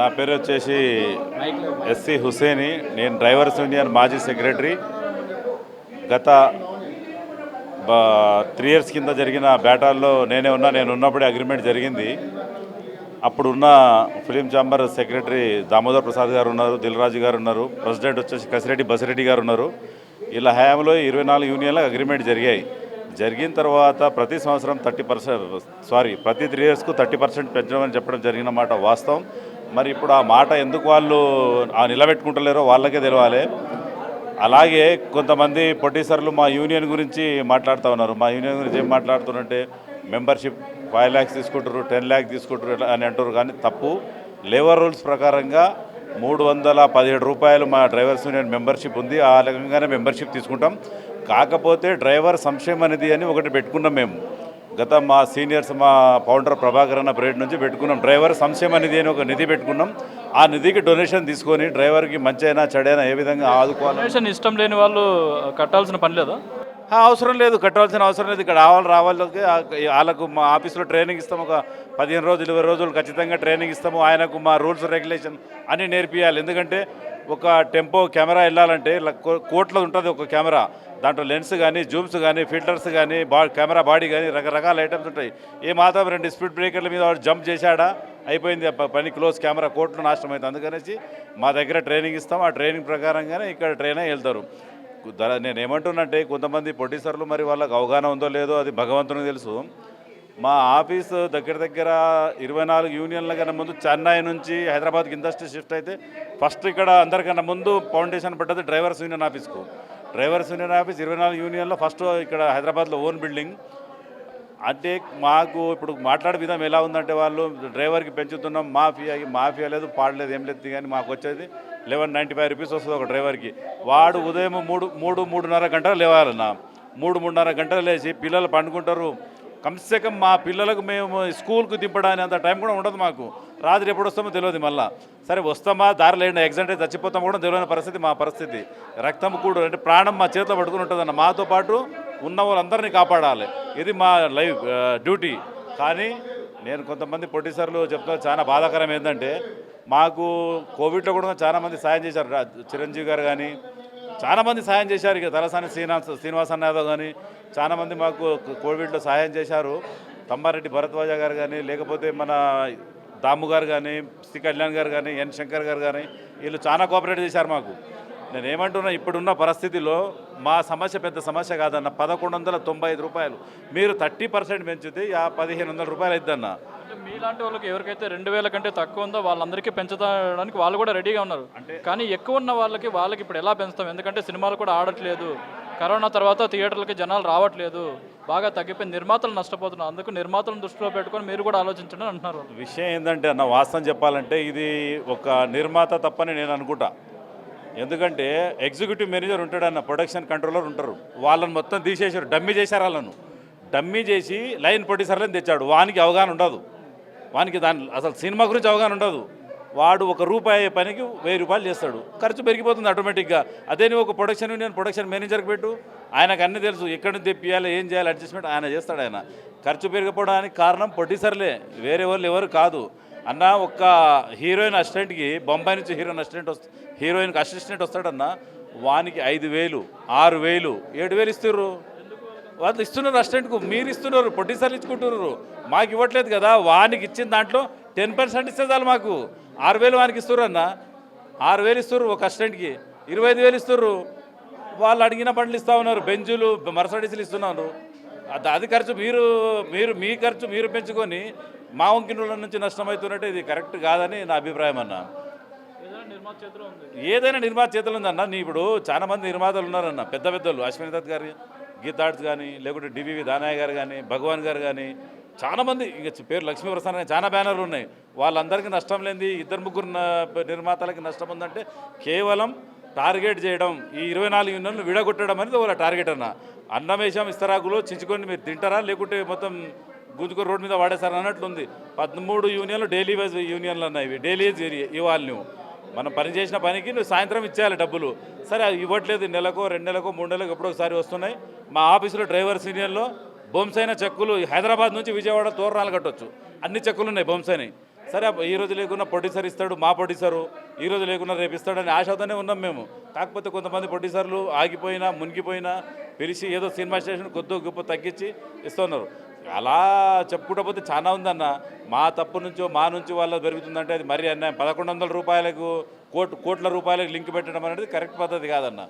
నా పేరు వచ్చేసి ఎస్సి హుసేని. నేను డ్రైవర్స్ యూనియన్ మాజీ సెక్రటరీ. గత త్రీ ఇయర్స్ కింద జరిగిన బ్యాటాల్లో నేనే ఉన్నా నేను ఉన్నప్పుడే అగ్రిమెంట్ జరిగింది. అప్పుడున్న film chamber secretary Damodar Prasad గారు ఉన్నారు దిల్రాజు గారు ఉన్నారు ప్రెసిడెంట్ వచ్చేసి కసిరెడ్డి బసిరెడ్డి గారు ఉన్నారు. ఇలా హయాంలో ఇరవై నాలుగు యూనియన్లకు అగ్రిమెంట్ జరిగాయి. జరిగిన తర్వాత ప్రతి సంవత్సరం థర్టీ పర్సెంట్ సారీ ప్రతి త్రీ ఇయర్స్కు థర్టీ పర్సెంట్ పెంచడం చెప్పడం జరిగిన మాట వాస్తవం. మరి ఇప్పుడు ఆ మాట ఎందుకు వాళ్ళు ఆ నిలబెట్టుకుంటలేరో వాళ్ళకే తెలవాలి. అలాగే కొంతమంది ప్రొడ్యూసర్లు మా యూనియన్ గురించి మాట్లాడుతూ ఉన్నారు. మా యూనియన్ గురించి ఏం మాట్లాడుతున్నారంటే మెంబర్షిప్ ఫైవ్ ల్యాక్స్ తీసుకుంటారు టెన్ ల్యాక్స్ తీసుకుంటారు అని అంటారు కానీ తప్పు. లేబర్ రూల్స్ ప్రకారంగా మూడు వందల పదిహేడు రూపాయలు మా డ్రైవర్స్ యూనియన్ మెంబర్షిప్ ఉంది. ఆ రకంగానే మెంబర్షిప్ తీసుకుంటాం. కాకపోతే డ్రైవర్ సంక్షేమ నిధి అని ఒకటి పెట్టుకున్నాం మేము. గత మా సీనియర్స్ మా ఫౌండర్ ప్రభాకర్ అన్న పీరియడ్ నుంచి పెట్టుకున్నాం. డ్రైవర్ సంక్షేమ నిధి అని ఒక నిధి పెట్టుకున్నాం. ఆ నిధికి డొనేషన్ తీసుకొని డ్రైవర్కి మంచైనా చెడైనా ఏ విధంగా ఆదుకోవాలి ఇష్టం లేని వాళ్ళు కట్టాల్సిన పని లేదా? అవసరం లేదు. కట్టవలసిన అవసరం లేదు. ఇక్కడ రావాలి రావాలకి వాళ్ళకు మా ఆఫీస్లో ట్రైనింగ్ ఇస్తాము ఒక పదిహేను రోజులు ఇరవై రోజులు ఖచ్చితంగా ట్రైనింగ్ ఇస్తాము. ఆయనకు మా రూల్స్ రెగ్యులేషన్ అన్ని నేర్పియాలి. ఎందుకంటే ఒక టెంపో కెమెరా వెళ్ళాలంటే కోట్లో ఉంటుంది ఒక కెమెరా. దాంట్లో లెన్స్ కానీ జూమ్స్ కానీ ఫిల్టర్స్ కానీ బా కెమెరా బాడీ కానీ రకరకాల ఐటమ్స్ ఉంటాయి. ఏ మాత్రం రెండు స్పీడ్ బ్రేకర్ల మీద వాడు జంప్ చేశాడా అయిపోయింది పని క్లోజ్ కెమెరా కోట్లు నాశనం అవుతుంది. అందుకనేసి మా దగ్గర ట్రైనింగ్ ఇస్తాం. ఆ ట్రైనింగ్ ప్రకారంగానే ఇక్కడ ట్రైన్ వెళ్తారు. ధర నేను ఏమంటున్నంటే కొంతమంది ప్రొడ్యూసర్లు మరి వాళ్ళకి అవగాహన ఉందో లేదో అది భగవంతునికి తెలుసు. మా ఆఫీసు దగ్గర దగ్గర ఇరవై నాలుగు యూనియన్ల కన్నా ముందు చెన్నై నుంచి హైదరాబాద్కి ఇండస్ట్రీ షిఫ్ట్ అయితే ఫస్ట్ ఇక్కడ అందరికన్నా ముందు ఫౌండేషన్ పడ్డది డ్రైవర్స్ యూనియన్ ఆఫీస్కు. డ్రైవర్స్ యూనియన్ ఆఫీస్ ఇరవై నాలుగు యూనియన్లో ఫస్ట్ ఇక్కడ హైదరాబాద్లో ఓన్ బిల్డింగ్. అంటే మాకు ఇప్పుడు మాట్లాడే విధానం ఎలా ఉందంటే వాళ్ళు డ్రైవర్కి పెంచుతున్నాం మాఫియా మాఫియా లేదు పాడలేదు ఏం లేదు కానీ మాకు వచ్చేది లెవెన్ నైంటీ ఫైవ్ రూపీస్ వస్తుంది ఒక డ్రైవర్కి. వాడు ఉదయం మూడు మూడు మూడున్నర గంటలు లేవాలన్న. మూడు మూడున్నర గంటలు లేచి పిల్లలు పండుకుంటారు. కమ్సే కమ్ మా పిల్లలకు మేము స్కూల్కి దింపడానికి అంత టైం కూడా ఉండదు మాకు. రాత్రి ఎప్పుడు వస్తామో తెలియదు మళ్ళా. సరే వస్తామా? దారి లేండి ఎగ్జాంట్ అయితే చచ్చిపోతాం కూడా తెలియని పరిస్థితి మా పరిస్థితి. రక్తం కూడు అంటే ప్రాణం మా చేతిలో పట్టుకుని ఉంటుందన్న మాతో పాటు ఉన్న వాళ్ళందరినీ కాపాడాలి. ఇది మా లైఫ్ డ్యూటీ. కానీ నేను కొంతమంది ప్రొడ్యూసర్లు చెప్తున్నా చాలా బాధాకరం ఏంటంటే మాకు కోవిడ్లో కూడా చాలామంది సాయం చేశారు. రా- చిరంజీవి గారు కానీ చాలామంది సాయం చేశారు. ఇక తలసాని శ్రీనివాస శ్రీనివాసన్ యాదవ్ కానీ చాలా మంది మాకు కోవిడ్లో సహాయం చేశారు. తమ్మారెడ్డి భరద్వాజ గారు కానీ లేకపోతే మన దాము గారు కానీ శ్రీ కళ్యాణ్ గారు కానీ ఎన్ శంకర్ గారు కానీ వీళ్ళు చాలా కోఆపరేట్ చేశారు మాకు. నేను ఏమంటున్నా ఇప్పుడున్న పరిస్థితిలో మా సమస్య పెద్ద సమస్య కాదన్న పదకొండు వందల తొంభై ఐదు రూపాయలు. మీరు థర్టీ పర్సెంట్ పెంచితే ఆ పదిహేను వందల రూపాయలు అవుతుందన్న అంటే మీలాంటి వాళ్ళకి ఎవరికైతే రెండు వేల కంటే తక్కువ ఉందో వాళ్ళందరికీ పెంచడానికి వాళ్ళు కూడా రెడీగా ఉన్నారు. కానీ ఎక్కువ ఉన్న వాళ్ళకి వాళ్ళకి ఇప్పుడు ఎలా పెంచుతాం? ఎందుకంటే సినిమాలు కూడా ఆడట్లేదు. కరోనా తర్వాత థియేటర్లకి జనాలు రావట్లేదు. బాగా తగ్గిపోయి నిర్మాతలు నష్టపోతున్నారు. అందుకు నిర్మాతలను దృష్టిలో పెట్టుకొని మీరు కూడా ఆలోచించండి అంటున్నారు విషయం ఏంటంటే అన్న వాస్తవం చెప్పాలంటే ఇది ఒక నిర్మాత తప్పని నేను అనుకుంటా. ఎందుకంటే ఎగ్జిక్యూటివ్ మేనేజర్ ఉంటాడన్న ప్రొడక్షన్ కంట్రోలర్ ఉంటారు. వాళ్ళని మొత్తం తీసేశారు. డమ్మీ చేశారు వాళ్ళను. డమ్మీ చేసి లైన్ ప్రొడ్యూసర్లను తెచ్చాడు. వానికి అవగాహన ఉండదు. వానికి దాని అసలు సినిమా గురించి అవగాహన ఉండదు. వాడు ఒక రూపాయి పనికి వెయ్యి రూపాయలు చేస్తాడు. ఖర్చు పెరిగిపోతుంది ఆటోమేటిక్గా. అదే నువ్వు ఒక ప్రొడక్షన్ యూనియన్ ప్రొడక్షన్ మేనేజర్కి పెట్టు. ఆయనకు అన్ని తెలుసు. ఎక్కడి నుంచి తెప్పియాలి ఏం చేయాలి అడ్జస్ట్మెంట్ ఆయన చేస్తాడు ఆయన. ఖర్చు పెరిగిపోవడానికి కారణం ప్రొడ్యూసర్లే. వేరే వాళ్ళు ఎవరు కాదు. అన్న ఒక్క హీరోయిన్ అసిస్టెంట్కి బొంబాయి నుంచి హీరోయిన్ అసిస్టెంట్ వస్తు హీరోయిన్కి అసిస్టెంట్ వస్తాడన్న వానికి ఐదు వేలు ఆరు వేలు ఏడు వేలు ఇస్తుర్రు. వాళ్ళు ఇస్తున్నారు అసిస్టెంట్కు. మీరు ఇస్తున్నారు ప్రొడ్యూసర్లు ఇచ్చుకుంటున్నారు. మాకు ఇవ్వట్లేదు కదా. వానికి ఇచ్చిన దాంట్లో టెన్ పర్సెంట్ ఇస్తే చాలు మాకు. ఆరు వేలు వానికి ఇస్తుర్రు అన్న. ఆరు వేలు ఇస్తుర్రు ఒక అసిస్టెంట్కి. ఇరవై ఐదు వేలు ఇస్తుర్రు. వాళ్ళు అడిగిన బండ్లు ఇస్తూ ఉన్నారు. బెంజులు మర్సడీసులు ఇస్తున్నారు అది- ఖర్చు మీరు మీరు మీ ఖర్చు మీరు పెంచుకొని మా వంకినుల నుంచి నష్టమవుతున్నట్టు ఇది కరెక్ట్ కాదని నా అభిప్రాయం అన్న. ఏదైనా నిర్మాత చేతిలో ఉంది. ఏదైనా నిర్మాత చేతులు ఉందన్న నీ ఇప్పుడు చాలా మంది నిర్మాతలు ఉన్నారన్న పెద్ద పెద్దలు అశ్విని దత్ గారు గీతార్ట్స్ కానీ లేకుంటే డివివి దానయ్య గారు కానీ భగవాన్ గారు కానీ చాలా మంది ఇక పేరు లక్ష్మీప్రసాద్ అని చాలా బ్యానర్లు ఉన్నాయి. వాళ్ళందరికీ నష్టం లేనిది ఇద్దరు ముగ్గురు నిర్మాతలకి నష్టం ఉందంటే కేవలం టార్గెట్ చేయడం ఈ ఇరవై నాలుగు యూనియన్లు విడగొట్టడం అనేది వాళ్ళ టార్గెట్ అన్న. అన్నమేషం ఇస్తరాకులు చించుకొని మీరు తింటారా? లేకుంటే మొత్తం గుంజుకొని రోడ్డు మీద వాడేసారు అన్నట్లుంది పదమూడు యూనియన్లు డైలీ వైజ్ యూనియన్లు అన్నవి ఇవి డైలీ ఇవ్వాలి నువ్వు మనం పని చేసిన పనికి నువ్వు సాయంత్రం ఇచ్చేయాలి డబ్బులు. సరే అవి ఇవ్వట్లేదు నెలకో రెండు నెలకో మూడు నెలలకు ఎప్పుడో ఒకసారి వస్తున్నాయి. మా ఆఫీసులో డ్రైవర్ సీనియర్లో బొంసైన చెక్కులు హైదరాబాద్ నుంచి విజయవాడ తోరణాలు కట్టొచ్చు. అన్ని చెక్కులు ఉన్నాయి బొంసైని. సరే ఈ రోజు లేకున్నా ప్రొడ్యూసర్ ఇస్తాడు మా ప్రొడ్యూసరు ఈ రోజు లేకున్నా రేపు ఇస్తాడని ఆశతోనే ఉన్నాం మేము. కాకపోతే కొంతమంది ప్రొడ్యూసర్లు ఆగిపోయినా మునిగిపోయినా పిలిచి ఏదో సినిమా స్టేషన్ కొద్దో గొప్ప తగ్గించి ఇస్తున్నారు. అలా చెప్పుకుంటపోతే చాలా ఉందన్న. మా తప్పు నుంచో మా నుంచి వాళ్ళ పెరుగుతుందంటే అది మరీ అన్యాయం. పదకొండు వందల రూపాయలకు కోట్ కోట్ల రూపాయలకు లింక్ పెట్టడం అనేది కరెక్ట్ పద్ధతి కాదన్న.